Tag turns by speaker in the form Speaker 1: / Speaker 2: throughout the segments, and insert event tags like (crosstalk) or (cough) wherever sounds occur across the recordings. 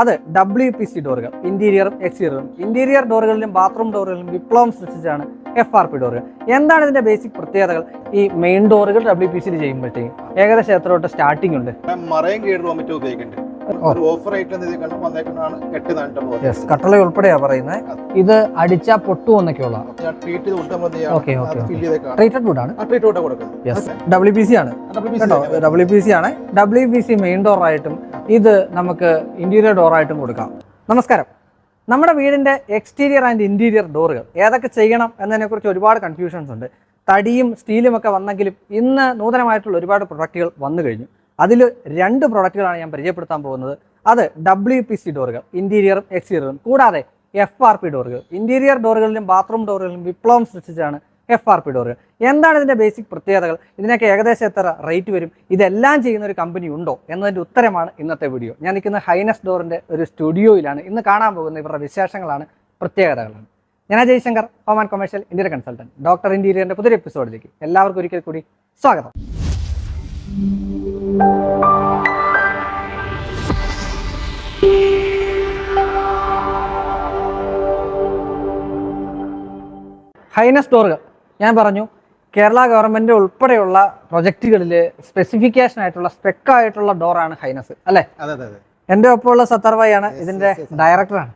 Speaker 1: അത് W P C ഡോറുകൾ. ഇന്റീരിയറും എക്സ്റ്റീരിയറും ഇന്റീരിയർ ഡോറുകളിലും ബാത്റൂം ഡോറുകളിലും വിപ്ലവം സൃഷ്ടിച്ചാണ് എഫ് ആർ പി ഡോറുകൾ. എന്താണ് ഇതിന്റെ ബേസിക് പ്രത്യേകതകൾ? ഈ മെയിൻ ഡോറുകൾ ഡബ്ല്യു പി സിയിൽ ചെയ്യുമ്പോഴത്തേക്കും ഏകദേശം എത്ര തൊട്ട് സ്റ്റാർട്ടിംഗ് ഉണ്ട്?
Speaker 2: മറയും ഉപയോഗിക്കുന്നുണ്ട്
Speaker 1: കട്ടള ഉൾപ്പെടെയാ പറയുന്നത് ഇത് അടിച്ച യെസ് ഡബ്ല്യു പി സി ആണ്. കേട്ടോ ഡബ്ല്യു പി സി ആണ്. W P C main door ആയിട്ടും ഇത് നമുക്ക് ഇന്റീരിയർ ഡോറായിട്ടും കൊടുക്കാം. നമസ്കാരം. നമ്മുടെ വീടിന്റെ എക്സ്റ്റീരിയർ ആൻഡ് ഇന്റീരിയർ ഡോറുകൾ ഏതൊക്കെ ചെയ്യണം എന്നതിനെക്കുറിച്ച് ഒരുപാട് കൺഫ്യൂഷൻസ് ഉണ്ട്. തടിയും സ്റ്റീലും ഒക്കെ വന്നെങ്കിലും ഇന്ന് നൂതനമായിട്ടുള്ള ഒരുപാട് പ്രൊഡക്റ്റുകൾ വന്നു കഴിഞ്ഞു. അതിൽ രണ്ട് പ്രൊഡക്റ്റുകളാണ് ഞാൻ പരിചയപ്പെടുത്താൻ പോകുന്നത്. അത് ഡബ്ല്യു പി സി ഡോറുകൾ ഇന്റീരിയറും എക്സ്റ്റീരിയറും കൂടാതെ എഫ് ആർ പി ഡോറുകൾ ഇന്റീരിയർ ഡോറുകളിലും ബാത്റൂം ഡോറുകളിലും വിപ്ലവം സൃഷ്ടിച്ചാണ് എഫ് ആർ പി ഡോറുകൾ എന്താണ് ഇതിന്റെ ബേസിക് പ്രത്യേകതകൾ? ഇതിനൊക്കെ ഏകദേശം എത്ര റേറ്റ് വരും? ഇതെല്ലാം ചെയ്യുന്ന ഒരു കമ്പനി ഉണ്ടോ? എന്നതിന്റെ ഉത്തരമാണ് ഇന്നത്തെ വീഡിയോ ഞാൻ നിൽക്കുന്ന ഹൈനസ് ഡോറിന്റെ ഒരു സ്റ്റുഡിയോയിലാണ് ഇന്ന് കാണാൻ പോകുന്ന ഇവരുടെ വിശേഷങ്ങളാണ് പ്രത്യേകതകളാണ്. ഞാൻ അജയ് ശങ്കർ ഹോം കൊമേഴ്ഷ്യൽ ഇന്ത്യയുടെ കൺസൾട്ടന്റ് ഡോക്ടർ ഇൻഡീരിയറിന്റെ പുതിയൊരു എപ്പിസോഡിലേക്ക് എല്ലാവർക്കും ഒരിക്കൽ കൂടി സ്വാഗതം. ഹൈനസ് ഡോറുകൾ ഞാൻ പറഞ്ഞു കേരള ഗവൺമെന്റ് ഉൾപ്പെടെയുള്ള പ്രൊജക്റ്റുകളിൽ സ്പെസിഫിക്കേഷൻ ആയിട്ടുള്ള സ്പെക്ക് ആയിട്ടുള്ള ഡോറാണ് ഹൈനസ് അല്ലെ?
Speaker 2: എന്റെ അതെ അതെ.
Speaker 1: എന്റെ ഒപ്പമുള്ള സത്തർവായി ആണ്. ഇതിന്റെ ഡയറക്ടറാണ്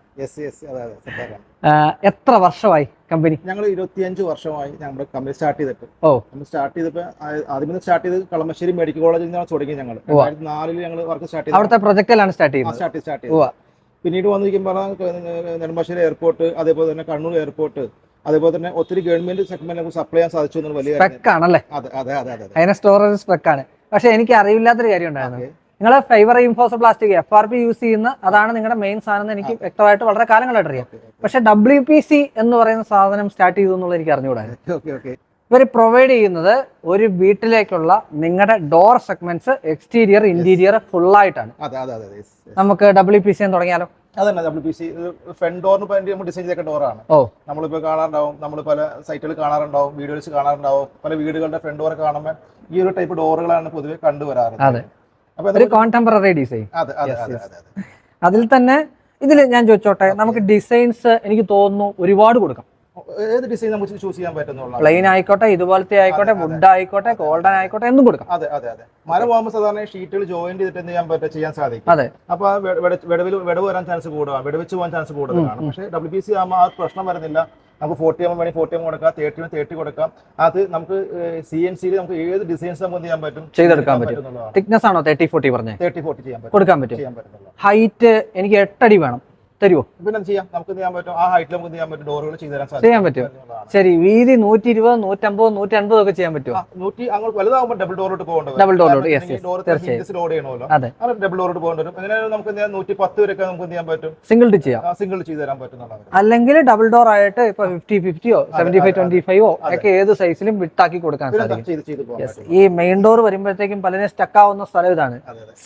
Speaker 1: എത്ര വർഷമായി കമ്പനി
Speaker 2: ഞങ്ങൾ ഇരുപത്തിയഞ്ച് വർഷമായി ഞങ്ങളുടെ കമ്പനി സ്റ്റാർട്ട് ചെയ്തിട്ട്.
Speaker 1: ഓ.
Speaker 2: നമ്മൾ സ്റ്റാർട്ട് ചെയ്തപ്പോൾ ആദ്യം സ്റ്റാർട്ട് ചെയ്ത് കളമശ്ശേരി മെഡിക്കൽ കോളേജിൽ നിന്നാണ് തുടങ്ങി ഞങ്ങൾ. രണ്ടായിരത്തി നാലിൽ ഞങ്ങൾ വർക്ക് സ്റ്റാർട്ട് ചെയ്തു
Speaker 1: അവിടുത്തെ പ്രൊജക്റ്റിലാണ് സ്റ്റാർട്ട് ചെയ്തത്.
Speaker 2: സ്റ്റാർട്ട് സ്റ്റാർട്ട്
Speaker 1: ഉവ്വ.
Speaker 2: ചെയ്തു. പിന്നീട് വന്നിരിക്കുമ്പോൾ നെടുമ്പാശ്ശേരി എയർപോർട്ട് അതേപോലെ തന്നെ കണ്ണൂർ എയർപോർട്ട് അതേപോലെ തന്നെ ഒത്തിരി ഗവൺമെന്റ് സെഗ്മെന്റ് നമുക്ക് സപ്ലൈ ചെയ്യാൻ സാധിച്ചു എന്നുള്ള വലിയ കാര്യം.
Speaker 1: സ്പെക്ക് ആണല്ലേ?
Speaker 2: അതെ അതെ അതെ അതെ.
Speaker 1: സ്റ്റോറേജ് സ്പെക്ക് ആണ്. പക്ഷെ എനിക്ക് അറിയില്ലാത്തൊരു കാര്യം ഉണ്ടായിരുന്നു. നിങ്ങൾ fibre reinforced plastic F R P use ചെയ്യുന്ന അതാണ് നിങ്ങളുടെ മെയിൻ സാധനം എന്ന് എനിക്ക് വ്യക്തമായിട്ട് വളരെ കാലങ്ങളായിട്ട് അറിയാം. പക്ഷെ ഡബ്ല്യു പി സി എന്ന് പറയുന്ന സാധനം സ്റ്റാർട്ട് ചെയ്തു എന്നുള്ളത് എനിക്ക് അറിഞ്ഞുകൂടായിരുന്നു. (laughs) ഇവർ പ്രൊവൈഡ് ചെയ്യുന്നത് ഒരു വീട്ടിലേക്കുള്ള നിങ്ങളുടെ door segments exterior interior
Speaker 2: yes.
Speaker 1: നമുക്ക് ഡബ്ല്യു പി സി എന്ന് തുടങ്ങിയാലോ?
Speaker 2: അതന്നെ നമ്മൾ പി സി ഫ്രണ്ട് ഡോറിന് വേണ്ടി നമ്മൾ ഡിസൈൻ ചെയ്ത ഡോറാണ് നമ്മളിപ്പോൾ കാണാറുണ്ടാവും നമ്മൾ പല സൈറ്റുകൾ കാണാറുണ്ടാവും വീഡിയോസ് കാണാറുണ്ടാവും പല വീടുകളുടെ ഫ്രണ്ട് ഡോർ കാണുമ്പോൾ ഈ ഒരു ടൈപ്പ് ഡോറുകളാണ് പൊതുവെ കണ്ടുവരാറ്.
Speaker 1: ഒരു കോൺടെമ്പററി ഡിസൈൻ
Speaker 2: അതെ അതെ അതെ
Speaker 1: അതിൽ തന്നെ ഇതിൽ ഞാൻ ചോദിച്ചോട്ടെ നമുക്ക് ഡിസൈൻസ് എനിക്ക് തോന്നുന്നു ഒരുപാട് കൊടുക്കാം.
Speaker 2: ഏത് ഡിസൈൻ നമുക്ക് ചൂസ് ചെയ്യാൻ പറ്റുന്നുള്ള
Speaker 1: പ്ലെയിൻ ആയിക്കോട്ടെ ഇതുപോലത്തെ ആയിക്കോട്ടെ വുഡ് ആയിക്കോട്ടെ ഗോൾഡൻ ആയിക്കോട്ടെ എന്തും കൊടുക്കാം.
Speaker 2: അതെ അതെ അതെ. മര പോകുമ്പോൾ സാധാരണ ഷീറ്റുകൾ ജോയിന്റ് ചെയ്തിട്ട് എന്ത് ചെയ്യാൻ പറ്റും? ചെയ്യാൻ സാധിക്കും.
Speaker 1: അതെ.
Speaker 2: അപ്പൊ വിടവിൽ വിടവ് വരാൻ ചാൻസ് കൂടുതലാണ് വിടവെച്ച് പോകാൻ ചാൻസ് കൂടുതലാണ് പക്ഷേ ഡബ്ല്യു പി സി ആകുമ്പോൾ ആ പ്രശ്നം വരുന്നില്ല. നമുക്ക് ഫോർട്ടി എം വേണമെങ്കിൽ ഫോർട്ടി എം കൊടുക്കാം തേർട്ടി തേർട്ടി കൊടുക്കാം. അത് നമുക്ക് സി എൻ സിയിൽ നമുക്ക് ഏത് ഡിസൈൻസ് നമുക്ക് ചെയ്യാൻ പറ്റും?
Speaker 1: ചെയ്തെടുക്കാൻ പറ്റും. തിക്നെസ് ആണോ? തേർട്ടി ഫോർട്ടി പറഞ്ഞത്
Speaker 2: തേർട്ടി ഫോർട്ടി ചെയ്യാൻ പറ്റും.
Speaker 1: കൊടുക്കാൻ പറ്റും. ഹൈറ്റ് എനിക്ക് എട്ടടി വേണം. തരുമോ
Speaker 2: പിന്നെ ചെയ്യാം? നമുക്ക് ചെയ്യാൻ പറ്റും? ആ ഹൈറ്റിൽ നമുക്ക് ചെയ്യാൻ പറ്റും? ഡോറുകൾ ചെയ്തു തരാൻ
Speaker 1: ചെയ്യാൻ പറ്റും. ശരി വീതി നൂറ്റി ഇരുപത് നൂറ്റമ്പത് നൂറ്റി അൻപത് ഒക്കെ ചെയ്യാൻ പറ്റുമോ
Speaker 2: നൂറ്റി അങ്ങോട്ട് വലുതാകുമ്പോൾ ഡബിൾ ഡോറിലോട്ട് പോകേണ്ടി
Speaker 1: Double door ലോട്ട്, yes, yes, തീർച്ചയായും.
Speaker 2: ലോഡ് ചെയ്യണമല്ലോ.
Speaker 1: അതെ.
Speaker 2: ഡബിൾ ഡോറിലോട്ട് പോകേണ്ടി വരും. അങ്ങനെ നമുക്ക് നൂറ്റി പത്ത് വരെയൊക്കെ നമുക്ക് ചെയ്യാൻ പറ്റും?
Speaker 1: സിംഗിൾ ചെയ്യാം.
Speaker 2: സിംഗിൾ ചെയ്തു തരാൻ പറ്റുന്നതാണ്
Speaker 1: അല്ലെങ്കിൽ ഡബിൾ ഡോർ ആയിട്ട് ഇപ്പൊ ഫിഫ്റ്റി ഫിഫ്റ്റിയോ സെവന്റി ഫൈവ് ട്വന്റി ഫൈവോ ഒക്കെ ഏത് സൈസിലും വിട്ടാക്കി കൊടുക്കാൻ സാധിക്കും. ഈ മെയിൻ ഡോർ വരുമ്പോഴത്തേക്കും പലരും സ്റ്റക്ക് ആവുന്ന സ്ഥലം ഇതാണ്.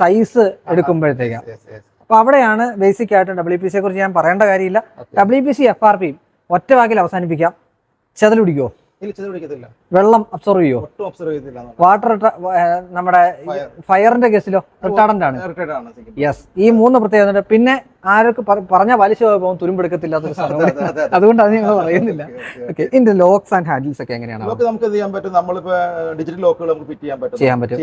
Speaker 1: സൈസ് എടുക്കുമ്പോഴത്തേക്കും.
Speaker 2: Yes, yes.
Speaker 1: അപ്പൊ അവിടെയാണ് ബേസിക് ആയിട്ട് ഡബ്ല്യു പി സിയെ കുറിച്ച് ഞാൻ പറയേണ്ട കാര്യമില്ല. W P C F R പിയും ഒറ്റ വാക്കിൽ അവസാനിപ്പിക്കാം.
Speaker 2: ചെയ്ത് പിടിക്കത്തില്ല.
Speaker 1: വെള്ളം അബ്സോർവ് ചെയ്യോ?
Speaker 2: ഒട്ടും
Speaker 1: വാട്ടർ നമ്മുടെ ഫയറിന്റെ കേസിലോ? റിട്ടാർഡന്റ് ആണ്. യെസ് ഈ മൂന്ന് പ്രത്യേകത പിന്നെ ആരൊക്കെ പറഞ്ഞ വലിച്ച പോകുമ്പോൾ തുരുമ്പെടുക്കത്തില്ലാത്തൊരു സാധനം
Speaker 2: അതെ, അതെ, അതെ.
Speaker 1: അതുകൊണ്ട് അത് ഞങ്ങൾ പറയുന്നില്ല. ഓക്കെ ഇതിന്റെ ലോക്സ് ആൻഡ് ഹാൻഡിൽസ് ഒക്കെ എങ്ങനെയാണ്?
Speaker 2: ലോക്ക് നമുക്ക് ചെയ്യാൻ പറ്റും? നമ്മളിപ്പോ ഡിജിറ്റൽ ലോക്കുകൾ നമുക്ക് ഫിറ്റ് ചെയ്യാൻ പറ്റും.
Speaker 1: ചെയ്യാൻ പറ്റും.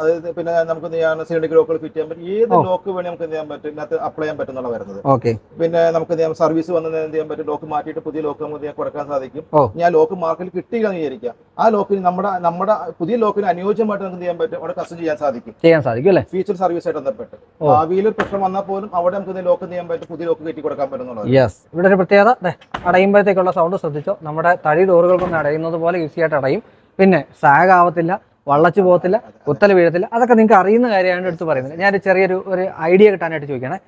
Speaker 2: അതായത് പിന്നെ നമുക്ക് ചെയ്യാൻ സിലിണ്ടർ ലോക്കുകൾ ഫിറ്റ് ചെയ്യാൻ പറ്റും. ഏത് ലോക്ക് വേണേ നമുക്ക് എന്ത് ചെയ്യാൻ പറ്റും? ഇതിനകത്ത് അപ്ലൈ ചെയ്യാൻ പറ്റുന്നുള്ള വരുന്നത്.
Speaker 1: ഓക്കെ
Speaker 2: പിന്നെ നമുക്ക് എന്ത് ചെയ്യാം? സർവീസ് വന്നത് എന്ത് ചെയ്യാൻ പറ്റും? ലോക്ക് മാറ്റിയിട്ട് പുതിയ ലോക്ക് നമുക്ക് കൊടുക്കാൻ സാധിക്കും. ഞാൻ ലോക്ക് മാർക്കറ്റിൽ കിട്ടിയില്ലെന്ന് വിചാരിക്കാം ആ ലോക്കിന് നമ്മുടെ നമ്മുടെ പുതിയ ലോക്കിന് അനുയോജ്യമായിട്ട് നമുക്ക് ചെയ്യാൻ പറ്റും? അവിടെ കസ്റ്റം ചെയ്യാൻ സാധിക്കും.
Speaker 1: ചെയ്യാൻ സാധിക്കും അല്ലേ?
Speaker 2: ഫീച്ചർ സർവീസ് ആയിട്ട് ബന്ധപ്പെട്ട്. ഭാവിയിൽ പ്രശ്നം വന്നാൽ പോലും അവിടെ നമുക്ക് ലോക്ക് ചെയ്യാൻ പറ്റും? പുതിയ ലോക്ക് കയറ്റി കൊടുക്കാൻ പറ്റുന്നുള്ളത്
Speaker 1: യെസ് ഇവിടെ ഒരു പ്രത്യേകത അടയുമ്പോഴത്തേക്കുള്ള സൗണ്ട് ശ്രദ്ധിച്ചോ? നമ്മുടെ തടി ഡോറുകൾക്കൊന്നും അടയുന്നത് പോലെ ഈസി ആയിട്ട് അടയും. പിന്നെ സാഗ് ആവത്തില്ല വള്ളച്ചു പോകത്തില്ല കുത്തൽ വീഴത്തില്ല. അതൊക്കെ നിങ്ങൾക്ക് അറിയുന്ന കാര്യമാണ് എടുത്ത് പറയുന്നത് ഞാൻ ചെറിയൊരു ഒരു ഐഡിയ കിട്ടാനായിട്ട് ചോദിക്കണേ.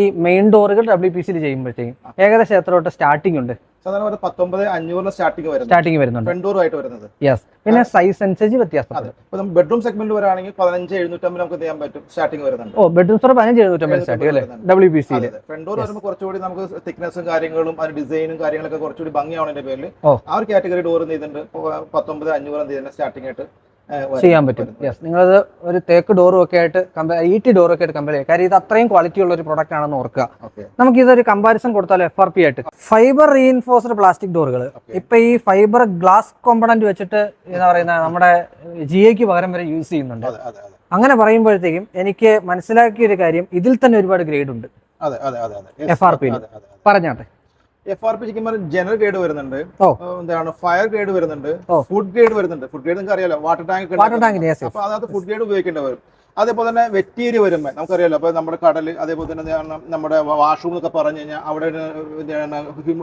Speaker 1: ഈ മെയിൻ ഡോറുകൾ ഡബ്ല്യു പി സിയിൽ ചെയ്യുമ്പോഴത്തേക്കും ഏകദേശം എത്ര തൊട്ട് സ്റ്റാർട്ടിംഗ് ഉണ്ട്?
Speaker 2: സാധാരണ ഒരു പത്തൊമ്പത് അഞ്ഞൂറിന് സ്റ്റാർട്ടിങ് വരുന്നത്.
Speaker 1: സ്റ്റാർട്ടിങ് വരുന്നുണ്ട്.
Speaker 2: ഫ്രണ്ട് ആയിട്ട് വരുന്നത്.
Speaker 1: യെസ് പിന്നെ സൈസ് അനുസരിച്ച് വ്യത്യാസം
Speaker 2: അതെ. ഇപ്പൊ നമ്മൾ ബെഡ്റൂം സെഗ്മെന്റ് വരാണെങ്കിൽ പതിനഞ്ച് എഴുന്നൂറ്റമ്പത് നമുക്ക് ചെയ്യാൻ പറ്റും. സ്റ്റാർട്ടിംഗ് വരുന്നുണ്ട്.
Speaker 1: ഓ ബെഡ്റൂം സ്റ്റോർ പതിനഞ്ച് എഴുന്നൂറ്റമ്പത് സ്റ്റാർട്ടിംഗ് അല്ലേ? ഡബ്ല്യു പി സിയിൽ
Speaker 2: ഫ്രണ്ട് ഡോർ വരുമ്പോൾ കുറച്ചുകൂടി നമുക്ക് തിക്നെസ്സും കാര്യങ്ങളും അതിന് ഡിസൈനും കാര്യങ്ങളൊക്കെ കുറച്ചുകൂടി ഭംഗിയാവുന്നതിന്റെ പേരിൽ ആ ഒരു കാറ്റഗറി ഡോർ ചെയ്തിട്ടുണ്ട് ഇപ്പൊ പത്തൊമ്പത് അഞ്ഞൂറ് എന്ത് ചെയ്യുന്നത് സ്റ്റാർട്ടിംഗ് ആയിട്ട്.
Speaker 1: ചെയ്യാൻ പറ്റും. യെസ് നിങ്ങളത് ഒരു തേക്ക് ഡോറും ഒക്കെ ആയിട്ട് കമ്പയർ ഈട്ടി ഡോറും ഒക്കെ ആയിട്ട് കമ്പയർ ചെയ്യുക കാര്യം ഇത് അത്രയും ക്വാളിറ്റി ഉള്ള ഒരു പ്രോഡക്റ്റ് ആണെന്ന് ഓർക്കുക. നമുക്ക് ഇതൊരു കമ്പാരിസൺ കൊടുത്താൽ എഫ് ആർ പി ആയിട്ട്. ഫൈബർ റീഇൻഫോഴ്സ്ഡ് പ്ലാസ്റ്റിക് ഡോറുകൾ ഇപ്പൊ ഈ ഫൈബർ ഗ്ലാസ് കോമ്പണന്റ് വെച്ചിട്ട് എന്താ പറയുന്ന നമ്മുടെ ജി എക്ക് പകരം വരെ യൂസ് ചെയ്യുന്നുണ്ട്. അങ്ങനെ പറയുമ്പോഴത്തേക്കും എനിക്ക് മനസ്സിലാക്കിയ ഒരു കാര്യം ഇതിൽ തന്നെ ഒരുപാട് ഗ്രേഡ് ഉണ്ട്. എഫ്
Speaker 2: ആർ പി
Speaker 1: പറഞ്ഞാട്ടെ.
Speaker 2: എഫ് ആർ പി ശരിക്കും ജനറൽ ഗ്രേഡ് വരുന്നുണ്ട്. എന്താണ് ഫയർ ഗ്രേഡ് വരുന്നുണ്ട്. ഫുഡ് ഗ്രേഡ് വരുന്നുണ്ട്. ഫുഡ് ഗ്രേഡ് നിങ്ങൾക്ക് അറിയാലോ വാട്ടർ ടാങ്ക് അപ്പൊ അതിനകത്ത് ഫുഡ് ഗ്രേഡ് ഉപയോഗിക്കേണ്ടി വരും. അതേപോലെ തന്നെ വെറ്റീരിയ വരുമ്പോൾ നമുക്കറിയാലോ അപ്പോൾ നമ്മുടെ കടൽ അതേപോലെ തന്നെ നമ്മുടെ വാഷ്റൂം എന്നൊക്കെ പറഞ്ഞു കഴിഞ്ഞാൽ അവിടെ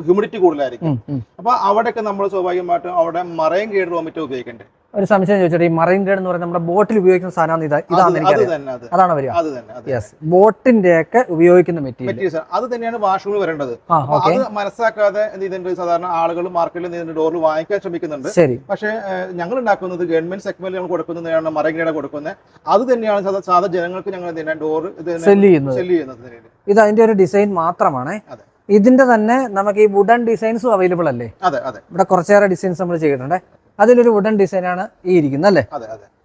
Speaker 2: ഹ്യൂമിഡിറ്റി കൂടുതലായിരിക്കും. അപ്പൊ അവിടെയൊക്കെ നമ്മൾ സ്വാഭാവികമായിട്ടും അവിടെ മറൈൻ ഗ്രേഡ് റോമിറ്റ് ഉപയോഗിക്കേണ്ടത്
Speaker 1: ഒരു സംശയം ചോദിച്ചോട്ടെ ഈ മറൈൻ ഗേഡ് എന്ന് പറയുന്നത് നമ്മുടെ ബോട്ടിൽ ഉപയോഗിക്കുന്ന സാധനമാണ് ഇതാ ഇതാണ്
Speaker 2: തന്നെ
Speaker 1: അതാണ് വരിക? യെസ് ബോട്ടിന്റെ ഒക്കെ ഉപയോഗിക്കുന്ന മെറ്റീരിയൽ.
Speaker 2: അത് തന്നെയാണ് വാഷ്റൂമിൽ വരേണ്ടത്. അത് മനസ്സിലാക്കാതെ എന്ത് സാധാരണ ആളുകൾ മാർക്കറ്റിൽ നിന്ന് ഡോറിൽ വാങ്ങിക്കാൻ ശ്രമിക്കുന്നുണ്ട്.
Speaker 1: ശരി.
Speaker 2: പക്ഷേ ഞങ്ങൾ ഉണ്ടാക്കുന്നത് ഗവൺമെന്റ് സെഗ്മെന്റിൽ കൊടുക്കുന്നതാണ് ഗേഡ് കൊടുക്കുന്നത്. അത് തന്നെയാണ് സാധാ സാധാ ജനങ്ങൾക്ക് ഞങ്ങൾ ഡോർ ഇത്
Speaker 1: സെൽ ചെയ്യുന്നത്. ഇത് അതിന്റെ ഒരു ഡിസൈൻ മാത്രമാണ്. ഇതിന്റെ തന്നെ നമുക്ക് ഈ വുഡൻ ഡിസൈൻസും അവൈലബിൾ അല്ലേ?
Speaker 2: അതെ അതെ.
Speaker 1: ഇവിടെ കുറച്ചേറെ ഡിസൈൻസ് നമ്മൾ ചെയ്തിട്ടുണ്ട്. അതിലൊരു വുഡൻ ആണ് ഈ ഇരിക്കുന്നത് അല്ലേ?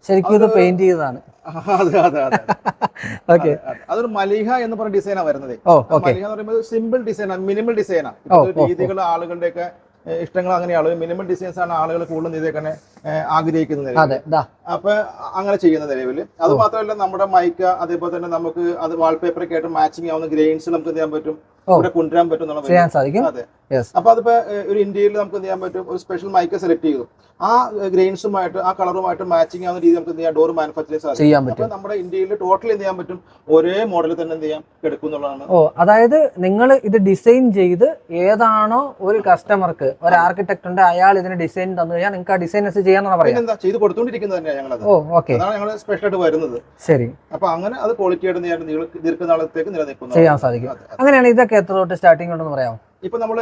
Speaker 1: ശരിക്കും ഇത് പെയിന്റ് ചെയ്തതാണ്. (laughs) ഓക്കെ (laughs)
Speaker 2: അതൊരു മലിഹ എന്ന് പറഞ്ഞ ഡിസൈനാണ് വരുന്നത്.
Speaker 1: ഓ
Speaker 2: മലിഹ എന്ന് പറയുമ്പോൾ സിമ്പിൾ ഡിസൈനാണ് മിനിമൽ ഡിസൈനാണ്. രീതികൾ ആളുകളുടെയൊക്കെ ഇഷ്ടങ്ങൾ അങ്ങനെയാണ്. മിനിമം ഡിസൈൻസ് ആണ് ആളുകൾ കൂടുതലും ഇതേക്കന്നെ ആഗ്രഹിക്കുന്നത് അപ്പൊ അങ്ങനെ ചെയ്യുന്ന നിലവിൽ അത് മാത്രമല്ല നമ്മുടെ മൈക്ക അതേപോലെ തന്നെ നമുക്ക് അത് വാൾപേപ്പറൊക്കെ ആയിട്ട് മാച്ചിങ് ആവുന്ന ഗ്രെയിൻസ് നമുക്ക് ചെയ്യാൻ പറ്റും? ഇവിടെ കൊണ്ടുവരാൻ പറ്റും
Speaker 1: ചെയ്യാൻ സാധിക്കും.
Speaker 2: അതെ. അപ്പൊ അതിപ്പോ ഒരു ഇന്ത്യയിൽ നമുക്ക് എന്ത് ചെയ്യാൻ പറ്റും? ഒരു സ്പെഷ്യൽ മൈക്ക് സെലക്ട് ചെയ്തു. ആ ഗ്രെയിൻസുമായിട്ട് ആ കളറുമായിട്ട് മാച്ചിങ് ആവുന്ന രീതി നമുക്ക് എന്ത് ചെയ്യാം? ഡോർ മാനുഫാക്ചർ സാധിക്കും.
Speaker 1: ചെയ്യാൻ പറ്റും.
Speaker 2: നമ്മുടെ ഇന്ത്യയിൽ ടോട്ടൽ എന്ത് ചെയ്യാൻ പറ്റും? ഒരേ മോഡൽ തന്നെ എന്ത് ചെയ്യാം? എടുക്കും
Speaker 1: ഓ അതായത് നിങ്ങൾ ഇത് ഡിസൈൻ ചെയ്ത് ഏതാണോ ഒരു കസ്റ്റമർക്ക് ഒരു ആർക്കിടെക്ട് ഉണ്ട് അയാൾ ഇതിന് ഡിസൈൻ തന്നു കഴിഞ്ഞാൽ നിങ്ങൾക്ക് ആ ഡിസൈൻ ചെയ്യാന്നാണ് പറയുന്നത്
Speaker 2: എന്താ ചെയ്ത് കൊടുത്തോണ്ടിരിക്കുന്നത് തന്നെയാണ് ഞങ്ങളത്.
Speaker 1: ഓ ഓക്കെ
Speaker 2: അതാണ് ഞങ്ങൾ സ്പെഷ്യൽ ആയിട്ട് വരുന്നത്.
Speaker 1: ശരി.
Speaker 2: അപ്പൊ അങ്ങനെ അത് ക്വാളിറ്റിയായിട്ട് ആയിട്ട് നീള- ദീർഘനാളത്തേക്ക് നിലനിൽക്കുന്നു.
Speaker 1: ചെയ്യാൻ സാധിക്കും. അങ്ങനെയാണ് ഇതൊക്കെ എത്ര തൊട്ട് സ്റ്റാർട്ടിംഗ് ഉണ്ടെന്ന് പറയാമോ?
Speaker 2: ഇപ്പൊ നമ്മൾ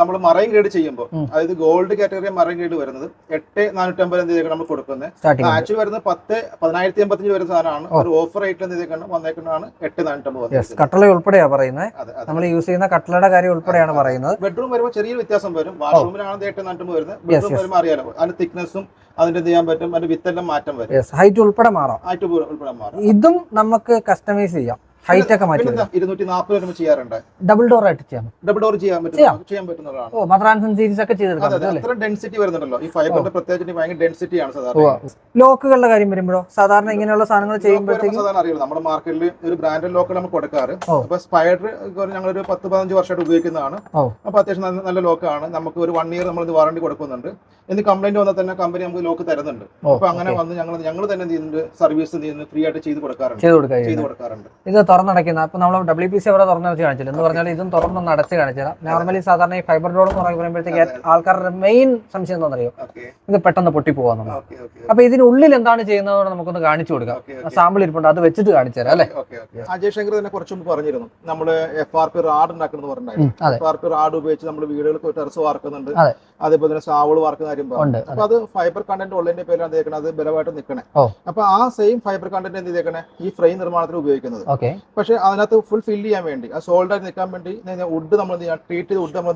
Speaker 2: നമ്മൾ മറൈൻ ഗ്രേഡ് ചെയ്യുമ്പോൾ അതായത് ഗോൾഡ് കാറ്റഗറി മറൈൻ ഗ്രേഡ് വരുന്നത് എട്ട് നാനൂറ്റമ്പത് എന്ത് ചെയ്തേക്കണം നമ്മൾ കൊടുക്കുന്നത്. ആക്ച്വലി വരുന്നത് പത്ത് പതിനായിരത്തി എൺപത്തഞ്ച് വരുന്ന സാധനമാണ്. ഒരു ഓഫർ റേറ്റ് എന്ത് ചെയ്തേക്കണം വന്നേക്കുന്നതാണ് എട്ട് നാനൂറ്റമ്പത്.
Speaker 1: കട്ടള ഉൾപ്പെടെയാ പറയുന്നത്. നമ്മൾ യൂസ് ചെയ്യുന്ന കട്ടളയുടെ കാര്യം ഉൾപ്പെടെയാണ് പറയുന്നത്.
Speaker 2: ബെഡ്റൂം വരുമ്പോൾ ചെറിയ വ്യത്യാസം വരും. വാഷ്റൂമിലാണ് എട്ട് നാനൂറ്റമ്പത് വരുന്നത്. ബെഡ്റൂം വരുമ്പോൾ അറിയാലോ അതിന്റെ തിക്നെസ്സും അതിന്റെ ചെയ്യാൻ പറ്റും അതിന്റെ വിത്തെല്ലാം മാറ്റം വരും.
Speaker 1: ഹൈറ്റ് ഉൾപ്പെടെ മാറാം.
Speaker 2: ഹൈറ്റ് ഉൾപ്പെടെ മാറാം.
Speaker 1: ഇതും നമുക്ക് കസ്റ്റമൈസ് ചെയ്യാം. ഹൈറ്റ് ഒക്കെ മാറ്റി
Speaker 2: ഇരുന്നൂറ്റി നാൽപ്പത് വരുമ്പോൾ ചെയ്യാറുണ്ട്.
Speaker 1: ഡബിൾ ഡോർ ആയിട്ട് ചെയ്യാം.
Speaker 2: ഡബിൾ ഡോർ ചെയ്യാൻ പറ്റും ചെയ്യാൻ പറ്റുന്നതാണ്.
Speaker 1: ഓ മദ്രാൻസൺ സീരീസ് ഒക്കെ
Speaker 2: അത്ര ഡെൻസിറ്റി വരുന്നുണ്ടല്ലോ. ഈ ഫൈബറിന്റെ പ്രത്യേകിച്ച് ഭയങ്കര ഡെൻസിറ്റി ആണ് സാധാരണ.
Speaker 1: ലോക്കുകളുടെ കാര്യം വരുമ്പോഴോ? സാധാരണ ഇങ്ങനെയുള്ള സാധനങ്ങൾ ചെയ്യുമ്പോഴത്തേക്കും?
Speaker 2: സാധാരണ അറിയില്ല. നമ്മുടെ മാർക്കറ്റിൽ ഒരു ബ്രാൻഡഡ് ലോക്ക് നമ്മൾ കൊടുക്കാറ്. അപ്പൊ സ്പൈഡർ ഞങ്ങളൊരു പത്ത് പതിനഞ്ച് വർഷമായിട്ട് ഉപയോഗിക്കുന്നതാണ്. അപ്പൊ അത്യാവശ്യം നല്ല- ലോക്കാണ് നമുക്ക് ഒരു വൺ ഇയർ നമ്മൾ ഇത് വാറണ്ടി കൊടുക്കുന്നുണ്ട്. എന്ത് കംപ്ലൈന്റ് വന്നാൽ തന്നെ കമ്പനി നമുക്ക് ലോക്ക് തരുന്നുണ്ട്. അപ്പൊ അങ്ങനെ വന്ന് ഞങ്ങൾ ഞങ്ങൾ തന്നെ എന്ത് ചെയ്യുന്നുണ്ട്? സർവീസ് ഫ്രീ ആയിട്ട് ചെയ്ത് കൊടുക്കാറുണ്ട്.
Speaker 1: ചെയ്ത്.
Speaker 2: കൊടുക്കാറുണ്ട്.
Speaker 1: ഇത് തുറന്നടയ്ക്കുന്ന അപ്പൊ നമ്മൾ ഡബ്ല്യു പി സി അവിടെ തുറന്നു വെച്ച് കാണിച്ചില്ല. എന്ന് പറഞ്ഞാൽ ഇതും തുറന്നൊന്ന് അടച്ച് കാണിച്ചില്ല നോർമലി സാധാരണ ഈ ഫൈബർ ഡോർ എന്ന് പറയുമ്പോഴത്തേക്ക് ആൾക്കാരുടെ മെയിൻ സംശയം എന്താണെന്നറിയോ? ഇത് പെട്ടെന്ന്
Speaker 2: ഓക്കെ
Speaker 1: അപ്പൊ ഇതിനുള്ളിൽ എന്താണ് ചെയ്യുന്നത് നമുക്കൊന്ന് കാണിച്ചു കൊടുക്കാം. സാമ്പിൾ ഇരിപ്പുണ്ട് അത് വെച്ചിട്ട് കാണിച്ചു തരാം അല്ലേ?
Speaker 2: അജയ് ശങ്കർ തന്നെ കുറച്ച് മുമ്പ് പറഞ്ഞിരുന്നു. നമ്മൾ എഫ് ആർ പി റാഡ് ഉണ്ടാക്കുന്നത് എഫ് ആർ പി റാഡ് ഉപയോഗിച്ച് നമ്മൾ വീടുകൾക്ക് ടെറസ് വാർക്കുന്നുണ്ട്.
Speaker 1: അതെ.
Speaker 2: അതേപോലെ തന്നെ സാവൾ വാർക്കുന്ന കാര്യം പറഞ്ഞു. അപ്പൊ അത് ഫൈബർ കണ്ടന്റ് ഉള്ളതിന്റെ പേരിലാണ് അത് ബലമായിട്ട് നിൽക്കണേ. അപ്പൊ ആ സെയിം ഫൈബർ കണ്ടന്റ് എന്ത് ചെയ്തേക്കണേ? ഈ ഫ്രെയിം നിർമ്മാണത്തിന് ഉപയോഗിക്കുന്നത്. പക്ഷെ അതിനകത്ത് ഫുൾ ഫില്ല് ചെയ്യാൻ വേണ്ടി ആ സോൾഡ് ആയിട്ട് നിൽക്കാൻ വേണ്ടി വുഡ് നമ്മൾ ട്രീറ്റ് ചെയ്ത് വുഡ് നമ്മൾ.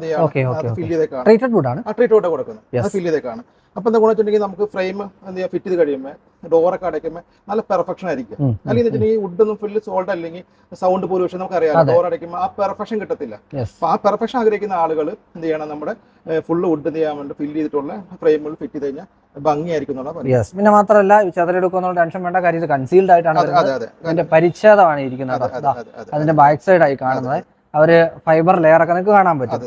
Speaker 2: ഫില്ല് ചെയ്തേക്കാണ്.
Speaker 1: ട്രീറ്റഡ് വുഡ് ആണ്?
Speaker 2: ആ ട്രീറ്റ് വുഡ് കൊടുക്കുന്നത്. ഫില്ല് ചെയ്തേക്കാണ്. അപ്പൊ എന്താ ഗുണം വെച്ചിട്ടുണ്ടെങ്കിൽ നമുക്ക് ഫ്രെയിം എന്ത് ചെയ്യാം ഫിറ്റ് ചെയ്ത് കഴിയുമ്പോൾ ഡോറൊക്കെ അടയ്ക്കുമ്പോൾ നല്ല പെർഫെക്ഷൻ ആയിരിക്കും. അല്ലെങ്കിൽ വെച്ചിട്ടുണ്ടെങ്കിൽ വുഡ് ഒന്നും ഫുള്ള് സോൾഡ് അല്ലെങ്കിൽ സൗണ്ട് പൊല്യൂഷൻ നമുക്ക് അറിയാം ഡോർ അടയ്ക്കുമ്പോൾ ആ പെർഫെക്ഷൻ കിട്ടത്തില്ല. അപ്പൊ ആ പെർഫെക്ഷൻ ആഗ്രഹിക്കുന്ന ആളുകൾ എന്ത് ചെയ്യണം? നമ്മുടെ ഫുള്ള് വുഡ് എന്ത് ചെയ്യാൻ വേണ്ടി ഫില്ല് ചെയ്തിട്ടുള്ള ഫ്രെയിമുകൾ ഫിറ്റ് ചെയ്ത് കഴിഞ്ഞാൽ ഭംഗിയായിരിക്കും.
Speaker 1: യെസ് പിന്നെ മാത്രമല്ല ചതലെടുക്കുന്ന ടെൻഷൻ വേണ്ട കാര്യം ഇത് കൺസീൽഡ് ആയിട്ടാണ്
Speaker 2: അതെ അതെ അതെ.
Speaker 1: അതിന്റെ പരിച്ഛേദമാണ് ഇരിക്കുന്നത്.
Speaker 2: അതെ അതെ അതെ
Speaker 1: അതിന്റെ ബാക്ക് സൈഡ് ആയി കാണുന്നത്. അവർ ഫൈബർ ലെയർ ഒക്കെ നിങ്ങൾക്ക് കാണാൻ പറ്റും.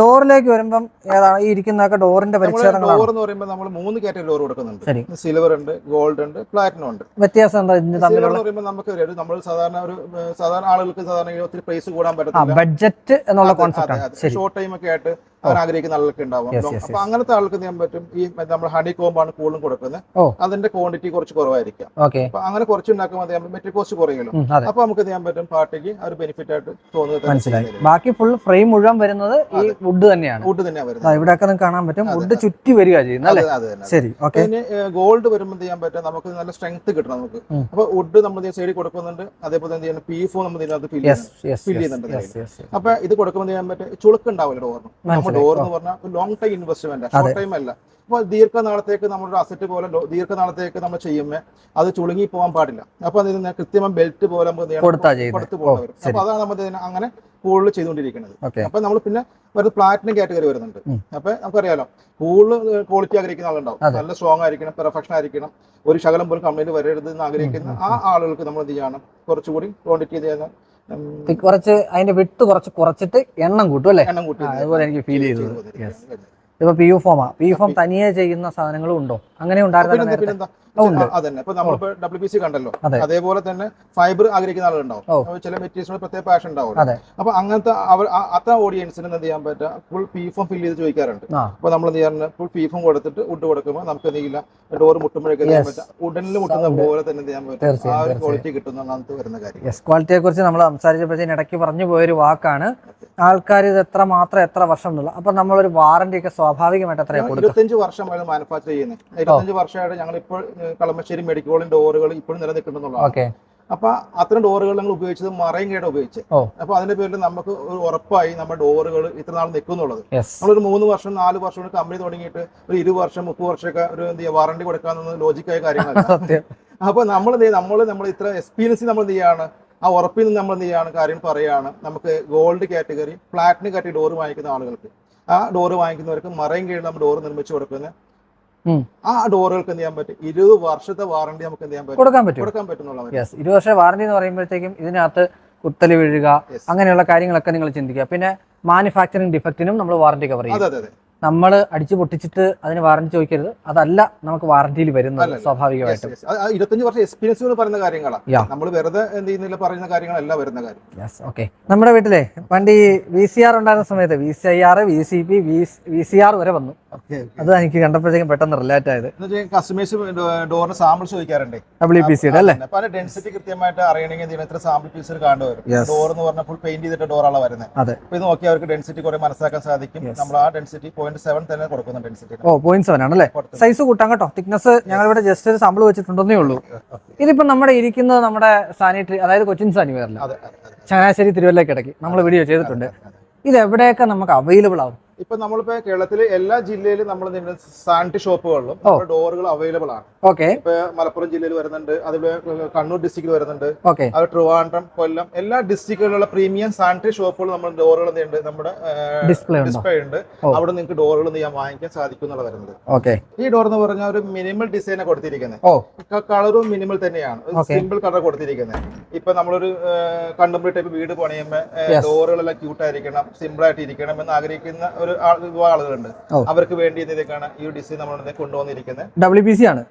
Speaker 1: ഡോറിലേക്ക് വരുമ്പം ഏതാണ് ഈ ഇരിക്കുന്നതൊക്കെ ഡോറിന്റെ പരിച്ഛേദങ്ങളാണ്
Speaker 2: ഡോർ എന്ന് പറയുമ്പോൾ നമ്മൾ മൂന്ന് കാറ്റഗറി ഡോർ കൊടുക്കുന്നുണ്ട്. സിൽവർ ഉണ്ട് ഗോൾഡ് ഉണ്ട് പ്ലാറ്റിനം ഉണ്ട്.
Speaker 1: വ്യത്യാസം എന്താ ഇതിന് തമ്മിലുള്ള?
Speaker 2: പറയുമ്പോൾ നമുക്ക് നമ്മൾ സാധാരണ ഒരു സാധാരണ ആളുകൾക്ക് സാധാരണ ഒത്തിരി പ്രൈസ് കൂടാൻ പറ്റത്തില്ല.
Speaker 1: ബഡ്ജറ്റ് എന്നുള്ള കോൺസെപ്റ്റ്
Speaker 2: ഷോർട്ട് ടൈം ഒക്കെ ആയിട്ട് അവർ ആഗ്രഹിക്കുന്ന ആളുകൾക്ക് ഉണ്ടാവും. അപ്പൊ അങ്ങനത്തെ ആൾക്ക് ചെയ്യാൻ പറ്റും? ഈ നമ്മൾ ഹണി കോമ്പാണ് കൂടുതലും കൊടുക്കുന്നത്. അതിന്റെ ക്വാണ്ടിറ്റി കുറച്ച് കുറവായിരിക്കാം. അപ്പൊ അങ്ങനെ കുറച്ച് ഉണ്ടാക്കുമ്പോൾ മെറ്റീരിയൽ കോസ്റ്റ് കുറയുമല്ലോ. അപ്പൊ നമുക്ക് ചെയ്യാൻ പറ്റും? പാർട്ടിക്ക് ഒരു ബെനിഫിറ്റ് ആയിട്ട് തോന്നുന്നത്
Speaker 1: മനസ്സിലായി. ബാക്കി ഫുൾ ഫ്രെയിം മുഴുവൻ വരുന്നത് ഈ വുഡ് തന്നെയാണ്.
Speaker 2: വുഡ് തന്നെയാണ് വരുന്നത്.
Speaker 1: നിങ്ങൾക്ക് കാണാൻ പറ്റും. വുഡ് ചുറ്റി വരിക ചെയ്യുന്നത് ശരി ഓക്കെ
Speaker 2: പിന്നെ ഗോൾഡ് വരുമ്പോൾ ചെയ്യാൻ പറ്റും? നമുക്ക് നല്ല സ്ട്രെങ്ത് കിട്ടണം നമുക്ക്. അപ്പൊ വുഡ് നമ്മൾ സൈഡിൽ കൊടുക്കുന്നുണ്ട്. അതേപോലെ എന്ത് ചെയ്യുന്നത് പീഫോ നമ്മൾ ഇതിനകത്ത് fill
Speaker 1: yes yes
Speaker 2: Fill
Speaker 1: yes
Speaker 2: ചെയ്യുന്നുണ്ട് അപ്പൊ ഇത് കൊടുക്കുമ്പോൾ ചെയ്യാൻ പറ്റും? ചുളുക്ക് ഉണ്ടാവില്ല ഡോറിന് നമ്മൾ. ഡോർ എന്ന് പറഞ്ഞാൽ long time investment short time അല്ല. അപ്പോൾ ദീർഘനാളത്തേക്ക് നമ്മുടെ അസറ്റ് പോലെ ദീർഘനാളത്തേക്ക് നമ്മൾ ചെയ്യുമ്പോൾ അത് ചുളുങ്ങി പോകാൻ പാടില്ല. അപ്പൊ അതിന് കൃത്യമായി ബെൽറ്റ് പോലെ നമുക്ക്
Speaker 1: കൊടുത്തു ചെയ്യണം?
Speaker 2: പോകേണ്ടി അപ്പൊ അതാണ് നമ്മൾ അങ്ങനെ കൂടുതൽ ചെയ്തുകൊണ്ടിരിക്കുന്നത്. അപ്പൊ നമ്മൾ പിന്നെ ഒരു പ്ലാറ്റിനം കാറ്റഗറി വരുന്നുണ്ട്. അപ്പൊ നമുക്കറിയാലോ കൂടുതൽ ക്വാളിറ്റി ആഗ്രഹിക്കുന്ന ആളുണ്ടാവും. നല്ല സ്ട്രോങ് ആയിരിക്കണം പെർഫെക്ഷൻ ആയിരിക്കണം. ഒരു ശകലം പോലും കമ്പനിയിൽ വരരുത് എന്ന് ആഗ്രഹിക്കുന്ന ആ ആളുകൾക്ക് നമ്മൾ എന്ത് ചെയ്യണം? കുറച്ചുകൂടി ക്വാണ്ടിറ്റി ചെയ്യുന്ന ഉം,
Speaker 1: കുറച്ച് അതിന്റെ വിട്ട് കുറച്ച് കുറച്ചിട്ട് എണ്ണം കൂട്ടും അല്ലേ? അതുപോലെ എനിക്ക് ഫീൽ ചെയ്തത്.
Speaker 2: ചെയ്തു വന്നിരിക്കുന്നത്.
Speaker 1: ഇപ്പൊ പി യു ഫോമാ പി യു ഫോം തനിയെ ചെയ്യുന്ന സാധനങ്ങളും ഉണ്ടോ? അങ്ങനെ ഉണ്ടായിരുന്നു
Speaker 2: പിന്നെന്താ
Speaker 1: നേരത്തെ.
Speaker 2: പിന്നെന്താ?
Speaker 1: ആ,
Speaker 2: അതന്നെ. ഇപ്പൊ നമ്മളിപ്പോ ഡബ്ല്യു പി സി കണ്ടല്ലോ. അതേപോലെ തന്നെ ഫൈബർ ആഗ്രഹിക്കുന്ന ആളുണ്ടാവും ചില മെറ്റീരിയൽസിനോട് പ്രത്യേക പാഷൻ ഉണ്ടാവും അപ്പൊ അങ്ങനത്തെ അവർ അത്ര ഓഡിയൻസിന് എന്ത് ചെയ്യാൻ പറ്റുക ഫുൾ പി ഫോം ഫില്ല് ചെയ്ത് ചോദിക്കാറുണ്ട്. അപ്പൊ നമ്മൾ എന്ത് ചെയ്യാറുണ്ട്? ഫുൾ പി ഫോം കൊടുത്തിട്ട് വുഡ് കൊടുക്കുമ്പോൾ നമുക്ക് എന്ത് ചെയ്യില്ല? ഡോർ മുട്ടുമ്പോഴേക്ക് ഉടനിൽ മുട്ടുന്ന പോലെ തന്നെ ചെയ്യാൻ പറ്റും? ആ ഒരു ക്വാളിറ്റി കിട്ടുന്നതാണ് വരുന്ന കാര്യം.
Speaker 1: എസ് ക്വാളിറ്റിയെ കുറിച്ച് നമ്മൾ സംസാരിച്ചപ്പോഴത്തേന് ഇടയ്ക്ക് പറഞ്ഞു പോയൊരു വാക്കാണ് ആൾക്കാർ ഇത് എത്ര മാത്രം എത്ര വർഷം എന്നുള്ള അപ്പൊ നമ്മളൊരു വാറന്റി ഒക്കെ സ്വാഭാവികമായിട്ട് അത്രയും
Speaker 2: ഇരുപത്തഞ്ച് വർഷമായിരുന്നു മാനുഫാക്ചർ ചെയ്യുന്നത്. ഇരുപത്തഞ്ച് വർഷമായിട്ട് ഞങ്ങൾ ഇപ്പോൾ കളമശ്ശേരി മെഡിക്കോളിന്റെ ഡോറുകൾ ഇപ്പോഴും നിലനിൽക്കുന്നുള്ളതാണ്.
Speaker 1: ഓക്കെ.
Speaker 2: അപ്പൊ അത്തരം ഡോറുകൾ ഞങ്ങൾ ഉപയോഗിച്ചത് മറയും കേട് ഉപയോഗിച്ച്. അപ്പൊ അതിന്റെ പേരിൽ നമുക്ക് ഒരു ഉറപ്പായി നമ്മുടെ ഡോറുകൾ ഇത്ര നാൾ നിൽക്കുന്നുള്ളത്. നമ്മളൊരു മൂന്ന് വർഷം നാല് വർഷം കൊണ്ട് കമ്പനി തുടങ്ങിയിട്ട് ഒരു ഇരുപത് വർഷം മുപ്പത് വർഷമൊക്കെ ഒരു എന്ത് ചെയ്യുക വാറണ്ടി കൊടുക്കാമെന്ന് ലോജിക്കായ കാര്യങ്ങളല്ല. (laughs) അപ്പൊ നമ്മൾ എന്ത് നമ്മൾ നമ്മൾ ഇത്ര എക്സ്പീരിയൻസ് നമ്മൾ എന്ത് ചെയ്യാണ്? ആ ഉറപ്പിൽ നിന്ന് നമ്മൾ എന്ത് ചെയ്യാണ്? കാര്യം പറയാണ്. നമുക്ക് gold category platinum category door വാങ്ങിക്കുന്ന ആളുകൾക്ക്. ആ ഡോറ് വാങ്ങിക്കുന്നവർക്ക് മറയും കീഴിൽ നമ്മൾ ഡോർ നിർമ്മിച്ചു കൊടുക്കുന്ന ആ ഡോറുകൾക്ക് എന്ത് ചെയ്യാൻ പറ്റും? ഇരുപത് വർഷത്തെ വാറണ്ടി നമുക്ക് എന്ത് ചെയ്യാൻ പറ്റും?
Speaker 1: കൊടുക്കാൻ പറ്റും.
Speaker 2: കൊടുക്കാൻ പറ്റുന്നുള്ളത്
Speaker 1: ഇരുപത് വർഷം വാറണ്ടി എന്ന് പറയുമ്പോഴത്തേക്കും ഇതിനകത്ത് കുത്തൽ വീഴുക. അങ്ങനെയുള്ള കാര്യങ്ങളൊക്കെ നിങ്ങൾ ചിന്തിക്കുക. പിന്നെ മാനുഫാക്ചറിങ് ഡിഫക്റ്റിനും നമ്മൾ വാറണ്ടി കവർ ചെയ്യും
Speaker 2: അതെ അതെ അതെ.
Speaker 1: നമ്മൾ അടിച്ചു പൊട്ടിച്ചിട്ട് അതിന് വാറന്റി ചോദിക്കരുത്. അതല്ല നമുക്ക് വാറന്റിയിൽ വരുന്നത് സ്വാഭാവികമായിട്ട്.
Speaker 2: ഇരുപത്തഞ്ച് വർഷം എക്സ്പീരിയൻസ് പറയുന്ന കാര്യങ്ങളാണ് നമ്മൾ വെറുതെ എന്ത് ചെയ്യുന്നില്ല പറയുന്ന കാര്യങ്ങളല്ല വരുന്ന കാര്യം.
Speaker 1: യെസ് ഓക്കെ നമ്മുടെ വീട്ടിലെ പണ്ട് ഈ വി സി ആർ ഉണ്ടായിരുന്ന സമയത്ത് V C I R V C P V C R വരെ വന്നു. അത് എനിക്ക് കണ്ടപ്പോഴത്തേക്കും പെട്ടെന്ന് റിലേറ്റ് ആയത്.
Speaker 2: കസ്റ്റമേഴ്സ് ഡോറിന് സാമ്പിൾ ചോദിക്കാറുണ്ട്.
Speaker 1: ഡബ്ല്യു പി സിയുടെ അല്ലേ?
Speaker 2: പല ഡെൻസിറ്റി കൃത്യമായിട്ട് അറിയണമെങ്കിൽ? ഇത്ര സാമ്പിൾ പീസ് കാണേണ്ടി വരും. ഡോർ എന്ന് പറഞ്ഞാൽ ഫുൾ പെയിന്റ് ചെയ്തിട്ട് ഡോറാണ് വരുന്നത്
Speaker 1: അതെ.
Speaker 2: ഇത് നോക്കി അവർക്ക് ഡെൻസിറ്റി കുറെ മനസ്സിലാക്കാൻ സാധിക്കും. നമ്മൾ ആ ഡെൻസിറ്റി പോയിന്റ് സെവൻ തന്നെ ഡെൻസിറ്റി
Speaker 1: ഓ പോയിന്റ് സെവൻ ആണല്ലേ? സൈസ് കൂട്ടാം കേട്ടോ. തിക്നെസ് ഞങ്ങൾ ഇവിടെ ജസ്റ്റ് ഒരു സാമ്പിൾ വെച്ചിട്ടുണ്ടെന്നേ ഉള്ളൂ. ഇതിപ്പോ നമ്മുടെ ഇരിക്കുന്നത് നമ്മുടെ സാനിറ്ററി അതായത് കൊച്ചിൻ സാനി
Speaker 2: അതെ അതെ, അതെ.
Speaker 1: ചങ്ങനാശ്ശേരി തിരുവല്ലയ്ക്ക് ഇടയ്ക്ക് നമ്മൾ വീഡിയോ ചെയ്തിട്ടുണ്ട്. ഇത് എവിടെയൊക്കെ നമുക്ക് അവൈലബിൾ ആവും?
Speaker 2: ഇപ്പൊ നമ്മളിപ്പോ കേരളത്തിലെ എല്ലാ ജില്ലയിലും നമ്മൾ സാനിറ്റി ഷോപ്പുകളിലും ഡോറുകൾ അവൈലബിൾ ആണ്.
Speaker 1: ഓക്കെ.
Speaker 2: ഇപ്പൊ മലപ്പുറം ജില്ലയിൽ വരുന്നുണ്ട് അതുപോലെ കണ്ണൂർ ഡിസ്ട്രിക്റ്റിൽ വരുന്നുണ്ട്.
Speaker 1: ഓക്കെ.
Speaker 2: അത് ട്രിവാൻഡ്രം കൊല്ലം എല്ലാ ഡിസ്ട്രിക്റ്റുകളിലുള്ള പ്രീമിയം സാനിറ്ററി ഷോപ്പുകൾ നമ്മൾ ഡോറുകൾ ഉണ്ട് നമ്മുടെ
Speaker 1: ഡിസ്പ്ലേ ഉണ്ട്?
Speaker 2: അവിടെ നിങ്ങൾക്ക് ഡോറുകൾ ചെയ്യാൻ വാങ്ങിക്കാൻ സാധിക്കും എന്നുള്ള വരുന്നത്.
Speaker 1: ഓക്കെ.
Speaker 2: ഈ ഡോർ എന്ന് പറഞ്ഞാൽ ഒരു മിനിമൽ ഡിസൈനാണ് കൊടുത്തിരിക്കുന്നത്. കളറും മിനിമൽ തന്നെയാണ്. സിമ്പിൾ കളർ കൊടുത്തിരിക്കുന്നത്. ഇപ്പൊ നമ്മളൊരു കണ്ടംപററി ടൈപ്പ് വീട് പണിയുമ്പോൾ. ഡോറുകളെല്ലാം ക്യൂട്ടായിരിക്കണം സിമ്പിൾ ആയിട്ട് ഇരിക്കണം എന്ന് ആഗ്രഹിക്കുന്ന ഒരു വിഭാഗം ആളുകളുണ്ട് അവർക്ക് വേണ്ടി ഇതൊക്കെയാണ് ഈ ഡിസൈൻ നമ്മൾ കൊണ്ടുവന്നിരിക്കുന്നത്.
Speaker 1: ഡബ്ല്യു പി സി ആണ്.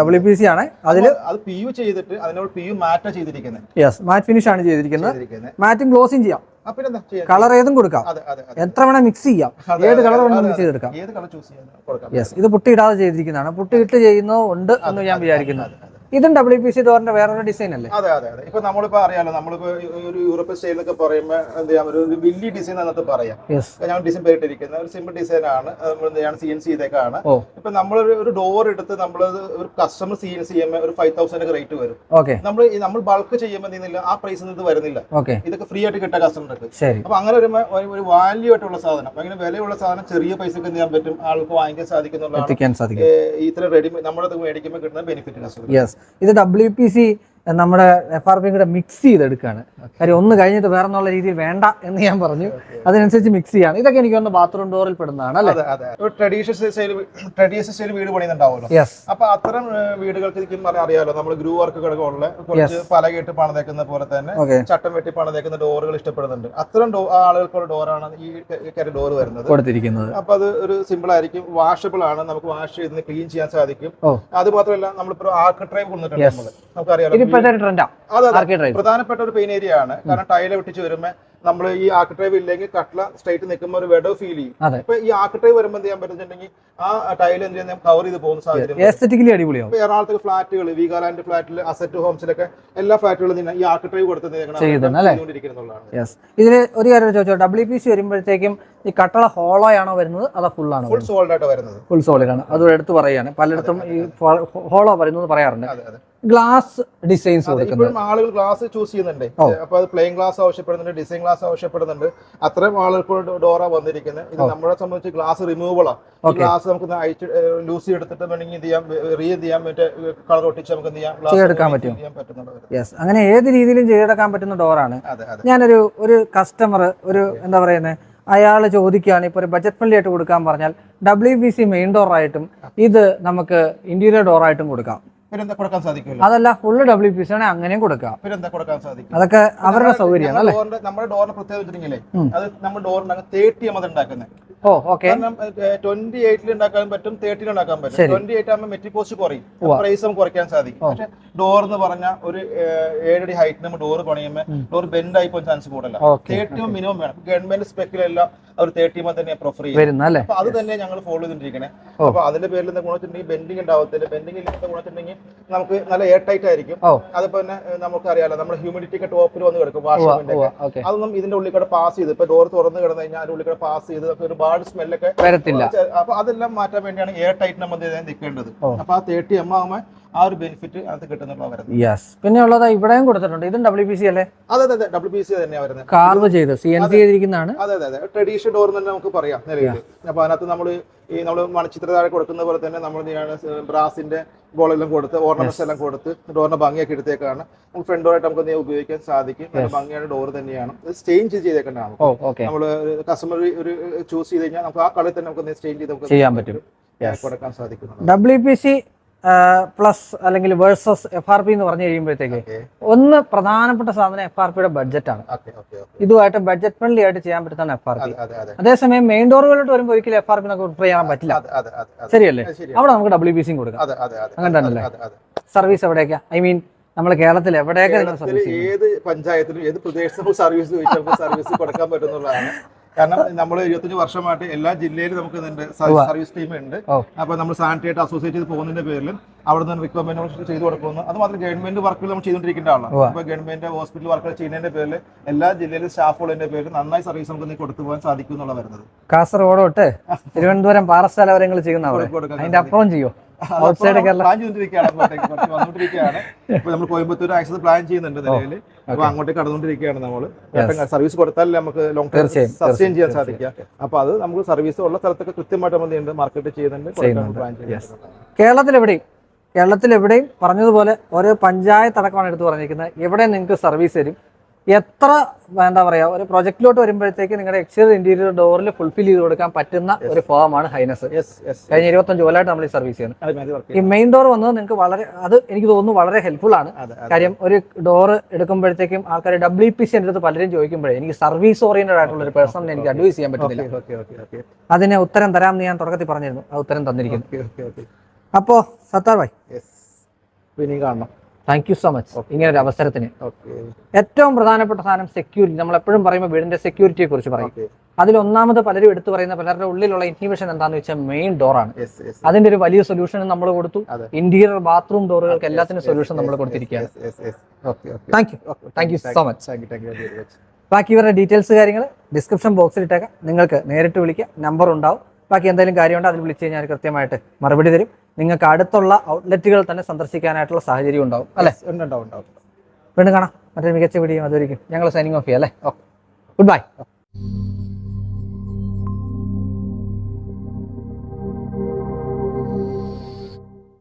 Speaker 1: ഡബ്ല്യു പി സി ആണ്. അതിൽ
Speaker 2: അത് പി യു ചെയ്തിട്ട് അതിനോട് പി യു മാറ്റാ ചെയ്തിരിക്കുന്നത്.
Speaker 1: യെസ് മാറ്റ് ഫിനിഷ് ആണ് ചെയ്തിരിക്കുന്നത്. മാറ്റും ഗ്ലോസും ചെയ്യാം? കളർ ഏതും കൊടുക്കാം. എത്ര വേണം മിക്സ് ചെയ്യാം. ഏത് കളർ
Speaker 2: വേണം
Speaker 1: മിക്സ് ചെയ്തെടുക്കാം. യെസ് ഇത് പുട്ടിയിടാതെ ചെയ്തിരിക്കുന്നതാണ്. പുട്ടിയിട്ട് ചെയ്യുന്നത് ഉണ്ട് എന്ന് ഞാൻ വിചാരിക്കുന്നു. ഇതും ഡബ്ല്യു പി സി ഡോറിന്റെ വേറൊരു ഡിസൈൻ അല്ലേ?
Speaker 2: അതെ അതെ അതെ. ഇപ്പൊ നമ്മളിപ്പോ അറിയാലോ നമ്മളിപ്പോ ഒരു യൂറോപ്യൻ സ്റ്റൈൽ എന്നൊക്കെ പറയുമ്പോൾ എന്ത് ചെയ്യാം? ഒരു വലിയ ഡിസൈൻ എന്നൊക്കെ പറയാം. ഞാൻ ഡിസൈൻ പേരിട്ടിരിക്കുന്ന ഒരു സിമ്പിൾ ഡിസൈൻ ആണ്. നമ്മൾ എന്ത് ചെയ്യണം സി എൻ സി ഇതൊക്കെയാണ് ഇപ്പൊ നമ്മളൊരു ഒരു ഡോർ എടുത്ത് നമ്മൾ ഒരു കസ്റ്റമർ സി എൻ സി ചെയ്യുമ്പോൾ ഒരു ഫൈവ് തൗസൻഡ് ഒക്കെ റേറ്റ് വരും.
Speaker 1: ഓക്കെ
Speaker 2: നമ്മൾ നമ്മൾ ബൾക്ക് ചെയ്യുമ്പോൾ നിന്നില്ല ആ പ്രൈസിൽ ഇത് വരുന്നില്ല.
Speaker 1: ഓക്കെ
Speaker 2: ഇതൊക്കെ ഫ്രീ ആയിട്ട് കിട്ടുക കസ്റ്റമർക്ക്
Speaker 1: ശരി.
Speaker 2: അപ്പൊ അങ്ങനെ വരുമ്പോൾ ഒരു- വാല്യൂ ആയിട്ടുള്ള സാധനം അങ്ങനെ വിലയുള്ള സാധനം ചെറിയ പൈസക്ക് എന്ത് ചെയ്യാൻ പറ്റും? ആൾക്ക് വാങ്ങിക്കാൻ സാധിക്കുന്നുള്ള ഇത്ര റെഡി നമ്മളത് മേടിക്കുമ്പോൾ കിട്ടുന്ന ബെനിഫിറ്റ് കസ്റ്റമർ
Speaker 1: ഇത് ഡബ്ല്യു പി സി നമ്മുടെ എഫ് ആർ പി കൂടെ മിക്സ് ചെയ്തെടുക്കുകയാണ് കാര്യം ഒന്ന് കഴിഞ്ഞിട്ട് വേറെ എന്നുള്ള രീതിയിൽ വേണ്ട എന്ന് ഞാൻ പറഞ്ഞു. അതിനനുസരിച്ച് മിക്സ് ചെയ്യാണ്. ഇതൊക്കെ എനിക്ക് ഒന്ന് ബാത്റൂം ഡോറിൽ പെടുന്നതാണ് അല്ലേ?
Speaker 2: ട്രഡീഷണൽ സ്റ്റൈൽ ട്രഡീഷണൽ സ്റ്റൈൽ വീട് പണിയുന്നുണ്ടാവുമല്ലോ? അപ്പൊ അത്തരം വീടുകൾക്ക് അറിയാലോ നമ്മൾ ഗ്രൂ വർക്കുകളൊക്കെ ഉള്ള കുറച്ച് പലകയിട്ട് പണിതേക്കുന്ന പോലെ തന്നെ ചട്ടം വെട്ടി പണിതേക്കുന്ന ഡോറുകൾ ഇഷ്ടപ്പെടുന്നുണ്ട്. അത്തരം ആളുകൾക്കുള്ള ഡോറാണ് ഈ കയറി ഡോർ വരുന്നത്.
Speaker 1: കൊടുത്തിരിക്കുന്നത്.
Speaker 2: അപ്പൊ അത് ഒരു സിമ്പിൾ ആയിരിക്കും. വാഷബിൾ ആണ്. നമുക്ക് വാഷ് ചെയ്ത് ക്ലീൻ ചെയ്യാൻ സാധിക്കും. അത് മാത്രമല്ല നമ്മളിപ്പോ ആർക്ക് ഡ്രൈവ്
Speaker 1: Yes.
Speaker 2: നമ്മൾ. നമുക്കറിയാലോ
Speaker 1: ഒരു ട്രെൻഡാ
Speaker 2: പ്രധാനപ്പെട്ട ഒരു പെയിൻ ഏരിയ ആണ്. കാരണം ടൈല വെട്ടിച്ച് വരുമ്പോൾ നമ്മൾ ഈ ആർക്കിട്രൈവ് ഇല്ലെങ്കിൽ കട്ട്ല സ്ട്രൈറ്റ് നിൽക്കുമ്പോൾ ഒരു വെഡോ ഫീൽ ചെയ്യും.
Speaker 1: അപ്പൊ
Speaker 2: ഇപ്പൊ ഈ ആർക്കിട്രൈവ് വരുമ്പോൾ എന്ത് ചെയ്യാൻ പറ്റുന്നുണ്ടെങ്കിൽ ആ ടൈൽ എന്ത് ചെയ്യാൻ കവർ ചെയ്ത് പോകുന്ന സാഹചര്യം
Speaker 1: അടിപൊളിയാവും.
Speaker 2: എറണാകുളത്തെ ഫ്ലാറ്റുകൾ വീഗാലാൻഡ് ഫ്ലാറ്റിൽ അസറ്റ് ഹോംസിലൊക്കെ എല്ലാ ഫ്ലാറ്റുകളും ഈ ആർക്കിട്രൈവ്
Speaker 1: കൊടുത്തത് ഇതിൽ ഒരു കാര്യം ചോദിച്ചോ ഡബ്ല്യു പി സി വരുമ്പോഴത്തേക്കും ഈ കട്ടള ഹോളോ ആണോ വരുന്നത്? അതോ ഫുൾ ആണോ
Speaker 2: ഫുൾ സോൾഡ് ആയിട്ട് വരുന്നത്.
Speaker 1: ഫുൾ സോളിഡ് ആണ്. അത് എടുത്ത് പറയാണ് പലയിടത്തും ഈ ഹോളോ വരുന്നത് പറയാറുണ്ട്.
Speaker 2: അതെ അതെ.
Speaker 1: ഗ്ലാസ് ഡിസൈൻസ് കൊടുക്കുന്നത്
Speaker 2: ആളുകൾ ഗ്ലാസ് ചൂസ് ചെയ്യുന്നുണ്ട്. അപ്പൊ അത് പ്ലെയിൻ ഗ്ലാസ് ആവശ്യപ്പെടുന്നുണ്ട് ഡിസൈൻ ഗ്ലാസ് ആവശ്യപ്പെടുന്നുണ്ട്. അത്രയും ആളുകൾക്ക് ഡോറ വന്നിരിക്കുന്നത് ഇത് നമ്മളെ സംബന്ധിച്ച് ഗ്ലാസ് റിമൂവബിൾ ആണ് ഗ്ലാസ് നമുക്ക് അയച്ച് ലൂസ് എടുത്തിട്ട് വേണമെങ്കിൽ എന്ത് ചെയ്യാം? റീ ചെയ്യാം? മറ്റേ കളർ ഒട്ടിച്ച് നമുക്ക് എന്ത് ചെയ്യാം?
Speaker 1: ചെയ്തെടുക്കാൻ പറ്റും. യെസ് അങ്ങനെ ഏത് രീതിയിലും ചെയ്തെടുക്കാൻ പറ്റുന്ന ഡോറാണ് ഞാനൊരു ഒരു കസ്റ്റമർ ഒരു എന്താ പറയുന്നത് അയാൾ ചോദിക്കുകയാണ് ഇപ്പോൾ ഒരു ബജറ്റ് ഫ്രണ്ട്ലി ആയിട്ട് കൊടുക്കാൻ പറഞ്ഞാൽ ഡബ്ല്യു ബി സി മെയിൻ ഡോറായിട്ടും ഇത് നമുക്ക് ഇന്റീരിയർ ഡോറായിട്ടും കൊടുക്കാം.
Speaker 2: പിന്നെന്താ കൊടുക്കാൻ സാധിക്കുമല്ലോ?
Speaker 1: അതല്ല ഫുള്ള് ഡബ്ല്യു പി സി ആണെങ്കിൽ അങ്ങനെയും കൊടുക്കാം.
Speaker 2: പിന്നെന്താ കൊടുക്കാൻ സാധിക്കും?
Speaker 1: അതൊക്കെ അവരുടെ സൗകര്യമാണ് അല്ലേ?
Speaker 2: ഡോറിന്റെ നമ്മുടെ ഡോറിന്റെ പ്രത്യേകത വെച്ചിട്ടുണ്ടെങ്കിലേ. അത് നമ്മൾ ഡോറിന്റെ തേർട്ടി എം അത് ഉണ്ടാക്കുന്നത്
Speaker 1: ഓ ഓക്കെ
Speaker 2: ട്വന്റി എയ്റ്റിൽ ഉണ്ടാക്കാൻ പറ്റും തേർട്ടിൽ ഉണ്ടാക്കാൻ പറ്റും. ട്വന്റി എയ്റ്റ് ആകുമ്പോൾ മെറ്റി കോസ്റ്റ് കുറയും. പ്രൈസ് നമുക്ക് കുറയ്ക്കാൻ സാധിക്കും. പക്ഷെ ഡോർ എന്ന് പറഞ്ഞാൽ ഒരു ഏഴടി ഹൈറ്റ് നമ്മൾ ഡോർ പണിയുമ്പോൾ ഡോർ ബെൻഡ് ആയി പോകാൻ ചാൻസ്
Speaker 1: കൂടല്ല
Speaker 2: തേർട്ടി മിനിമം വേണം. ഗവൺമെന്റ് സ്പെക്കിലെല്ലാം അവർ തേർട്ടി തന്നെ പ്രിഫർ ചെയ്യും അപ്പൊ അത് തന്നെ ഞങ്ങൾ ഫോളോ ചെയ്തിരിക്കണേ. അപ്പൊ അതിന്റെ പേരിൽ എന്താ ഗുണത്തിട്ടുണ്ടെങ്കിൽ ബെൻഡിങ് ഉണ്ടാവത്തില്ല. ബെൻഡിങ് ഇല്ലാത്ത ഗുണത്തിട്ടുണ്ടെങ്കിൽ നമുക്ക് നല്ല എയർ ടൈറ്റ് ആയിരിക്കും അതിപ്പോ തന്നെ ഏഹ്, നമുക്കറിയാലോ നമ്മുടെ ഹ്യൂമിഡിറ്റി ഒക്കെ ടോപ്പിൽ വന്ന് കിടക്കും
Speaker 1: വാഷിംഗ്
Speaker 2: വാഷ്റൂമിന്റെ അതൊന്നും ഇതിന്റെ ഉള്ളിൽ കൂടെ പാസ് ചെയ്ത് ഇപ്പൊ ഡോർ തുറന്ന് കിടന്നു കഴിഞ്ഞാൽ അതിന്റെ ഉള്ളിൽ കൂടെ പാസ് ചെയ്ത് നമുക്ക് ഒരുപാട് സ്മെല്ലൊക്കെ
Speaker 1: വരത്തില്ല.
Speaker 2: അപ്പൊ അതെല്ലാം മാറ്റാൻ വേണ്ടിയാണ് എയർ ടൈറ്റ് നമ്മൾ നിൽക്കേണ്ടത്. അപ്പൊ ആ തേർട്ടി എം ആകുമ്പോൾ ആ ഒരു ബെനിഫിറ്റ് അത് കിട്ടുന്നുള്ള വരുന്നത്.
Speaker 1: യെസ് പിന്നെ ഉള്ളത് ഇവിടെയും കൊടുത്തിട്ടുണ്ട്. ഇതും ഡബ്ല്യു പി സി അല്ലേ?
Speaker 2: അതെ അതെ അതെ. ഡബ്ല്യു പി സി തന്നെയാണ് വരുന്നത്.
Speaker 1: കാർവ് ചെയ്ത് സി എൻ സി ചെയ്തിരിക്കുന്നതാണ്.
Speaker 2: അതെ അതെ അതെ. ട്രഡീഷണൽ ഡോർ തന്നെ നമുക്ക് പറയാം നിലവിൽ അപ്പൊ അതിനകത്ത് നമ്മൾ ഈ നമ്മൾ മണിച്ചിത്ര താഴെ കൊടുക്കുന്ന പോലെ തന്നെ നമ്മൾ ബ്രാസിന്റെ ബോളെല്ലാം കൊടുത്ത് ഓർണമെന്റ്സ് എല്ലാം കൊടുത്ത് ഡോറിന്റെ ഭംഗിയൊക്കെ എടുത്തേക്കാണ്. നമുക്ക് ഫ്രണ്ട് ഡോറായിട്ട് നമുക്ക് ഉപയോഗിക്കാൻ സാധിക്കും. നല്ല ഭംഗിயான ഡോർ തന്നെയാണ്. സ്റ്റെയിൻ ചെയ്തേക്കേണ്ടതാണ്
Speaker 1: ഓക്കെ
Speaker 2: നമ്മൾ കസ്റ്റമർ ഒരു ചൂസ് ചെയ്ത് കഴിഞ്ഞാൽ നമുക്ക് ആ കളി തന്നെ നമുക്ക് സ്റ്റെയിൻ ചെയ്ത് നമുക്ക്
Speaker 1: ചെയ്യാൻ പറ്റും.
Speaker 2: കൊടുക്കാൻ സാധിക്കും
Speaker 1: ഡബ്ല്യു പി സി പ്ലസ് അല്ലെങ്കിൽ വേഴ്സസ് എഫ് ആർ പി എന്ന് പറഞ്ഞു കഴിയുമ്പോഴത്തേക്ക് ഒന്ന് പ്രധാനപ്പെട്ട സാധനം എഫ് ആർ പിയുടെ ബഡ്ജറ്റാണ് ഇതുമായിട്ട് ബഡ്ജറ്റ് ഫ്രണ്ട്ലി ആയിട്ട് ചെയ്യാൻ പറ്റുന്നതാണ് എഫ് ആർ പി
Speaker 2: അതെ അതെ അതെ.
Speaker 1: അതേസമയം മെയിൻ ഡോറുകളിലോട്ട് വരുമ്പോൾ ഒരിക്കലും എഫ് ആർ പി നമുക്ക് പ്രിഫർ ചെയ്യാൻ പറ്റില്ല. ശരിയല്ലേ? അവിടെ നമുക്ക് ഡബ്ല്യു ബി സിയും കൊടുക്കാം. അങ്ങനെ സർവീസ് എവിടെയൊക്കെയാ ഐ മീൻ നമ്മൾ കേരളത്തിൽ എവിടെയൊക്കെ
Speaker 2: ഏത് പഞ്ചായത്തിലും ഏത് പ്രദേശത്തും സർവീസ് സർവീസ് കൊടുക്കാൻ പറ്റുന്നതാണ് കാരണം നമ്മൾ ഇരുപത്തഞ്ച് വർഷമായിട്ട് എല്ലാ ജില്ലയിലും നമുക്ക്
Speaker 1: ഉവ്വ.
Speaker 2: സർവീസ് ടീം ഉണ്ട്. അപ്പൊ നമ്മൾ സാനിറ്റേറ്റ് അസോസിയേറ്റ് ചെയ്ത് പോകുന്നതിന്റെ പേരിൽ അവിടെ നിന്ന് റിക്വയർമെന്റ് ചെയ്തു കൊടുക്കുന്നു. അത് മാത്രം ഗവൺമെന്റ് വർക്കുകൾ നമ്മൾ ചെയ്തുകൊണ്ടിരിക്കേണ്ട ആളാണ്. അപ്പൊ ഗവൺമെന്റ് ഹോസ്പിറ്റൽ വർക്കുകൾ ചെയ്യുന്നതിന്റെ പേരിൽ എല്ലാ ജില്ലയിലും സ്റ്റാഫുകളുടെ പേരിൽ നന്നായി സർവീസ് നമുക്ക് കൊടുത്തു പോകാൻ സാധിക്കും എന്നുള്ള വരുന്നത്.
Speaker 1: കാസർഗോഡ് തൊട്ട് തിരുവനന്തപുരം വരെ നിങ്ങൾ ചെയ്യുന്ന അതിന്റെ അപ്പുറം ചെയ്യോ?
Speaker 2: വന്നുകൊണ്ടിരിക്കുകയാണ്. (laughs) ഇപ്പൊ നമ്മൾ കോയമ്പത്തൂർ ആക്സസ് പ്ലാൻ ചെയ്യുന്നുണ്ട് നിലവിൽ അപ്പൊ അങ്ങോട്ടേക്ക് കടന്നുകൊണ്ടിരിക്കുകയാണ് നമ്മൾ സർവീസ് കൊടുത്താൽ നമുക്ക് ലോങ് ടൈം സസ്റ്റെയിൻ ചെയ്യാൻ സാധിക്കുക. അപ്പൊ അത് നമുക്ക് സർവീസ് ഉള്ള സ്ഥലത്തൊക്കെ കൃത്യമായിട്ട് നമ്മൾ ചെയ്യുന്നുണ്ട് മാർക്കറ്റ് ചെയ്യുന്നുണ്ട്.
Speaker 1: കേരളത്തിൽ എവിടെയും കേരളത്തിൽ എവിടെയും പറഞ്ഞതുപോലെ ഓരോ പഞ്ചായത്ത് അടക്കമാണ് എടുത്ത് പറഞ്ഞിരിക്കുന്നത്. എവിടെ നിങ്ങൾക്ക് സർവീസ് തരും. എത്ര എന്താ പറയാ ഒരു പ്രൊജക്റ്റിലോട്ട് വരുമ്പോഴത്തേക്ക് നിങ്ങളുടെ എക്സ്റ്റീരിയർ ഇന്റീരിയർ ഡോറിൽ ഫുൾഫിൽ ചെയ്ത് കൊടുക്കാൻ പറ്റുന്ന ഒരു ഫോമാണ് ഹൈനസ്. കഴിഞ്ഞ ഇരുപത്തഞ്ച് കൊല്ലമായിട്ട് നമ്മൾ ഈ സർവീസ് ചെയ്യുന്നത് ഈ മെയിൻ ഡോർ വന്നത് നിങ്ങൾക്ക് വളരെ അത് എനിക്ക് തോന്നുന്നു വളരെ ഹെൽപ്ഫുൾ ആണ്. കാര്യം ഒരു ഡോർ എടുക്കുമ്പോഴത്തേക്കും ആൾക്കാർ ഡബ്ല്യു പി സി എന്റെ അടുത്ത് പലരും ചോദിക്കുമ്പോഴേ എനിക്ക് സർവീസ് ഓറിയന്റഡ് ആയിട്ടുള്ള ഒരു പേഴ്സണൽ എനിക്ക് അഡ്വൈസ് ചെയ്യാൻ
Speaker 2: പറ്റില്ല
Speaker 1: അതിന് ഉത്തരം തരാമെന്ന് ഞാൻ തുടക്കത്തിൽ പറഞ്ഞിരുന്നു. ആ ഉത്തരം തന്നിരിക്കുന്നു. അപ്പോ സത്താർ ഭായ്.
Speaker 2: കാണണം.
Speaker 1: താങ്ക് യു സോ മച്ച് ഇങ്ങനെ ഒരു അവസരത്തിന്. ഏറ്റവും പ്രധാനപ്പെട്ട സാധനം സെക്യൂരിറ്റി നമ്മൾ എപ്പോഴും പറയുമ്പോൾ വീടിന്റെ സെക്യൂരിറ്റിയെ കുറിച്ച് പറയും. അതിൽ ഒന്നാമത് പലരും എടുത്തു പറയുന്ന പലരുടെ ഉള്ളിലുള്ള ഇൻഹിബിഷൻ എന്താണെന്ന് വെച്ചാൽ മെയിൻ ഡോറാണ് അതിന്റെ ഒരു വലിയ സൊല്യൂഷൻ നമ്മൾ കൊടുത്തു. ഇന്റീരിയർ ബാത്റൂം ഡോറുകൾക്ക് എല്ലാത്തിനും സൊല്യൂഷൻ നമ്മൾ കൊടുത്തിരിക്കുകയാണ്. Thank you thank you so much ബാക്കി ഇവരുടെ ഡീറ്റെയിൽസ് കാര്യങ്ങൾ ഡിസ്ക്രിപ്ഷൻ ബോക്സിൽ ഇട്ടേക്കാം. നിങ്ങൾക്ക് നേരിട്ട് വിളിക്കാം. നമ്പർ ഉണ്ടാവും. ബാക്കി എന്തെങ്കിലും കാര്യമുണ്ടോ അതിൽ വിളിച്ച് കഴിഞ്ഞാൽ കൃത്യമായിട്ട് മറുപടി തരും. നിങ്ങൾക്ക് അടുത്തുള്ള ഔട്ട്ലെറ്റുകൾ തന്നെ സന്ദർശിക്കാനായിട്ടുള്ള സാഹചര്യം ഉണ്ടാവും അല്ലേ?
Speaker 2: ഉണ്ടാവും ഉണ്ടാവും.
Speaker 1: വീണ്ടും കാണാം. മറ്റൊരു മികച്ച വീഡിയോ അതൊരിക്കും ഞങ്ങൾ സൈനിങ് ഓഫ് ചെയ്യാം അല്ലേ? Okay good bye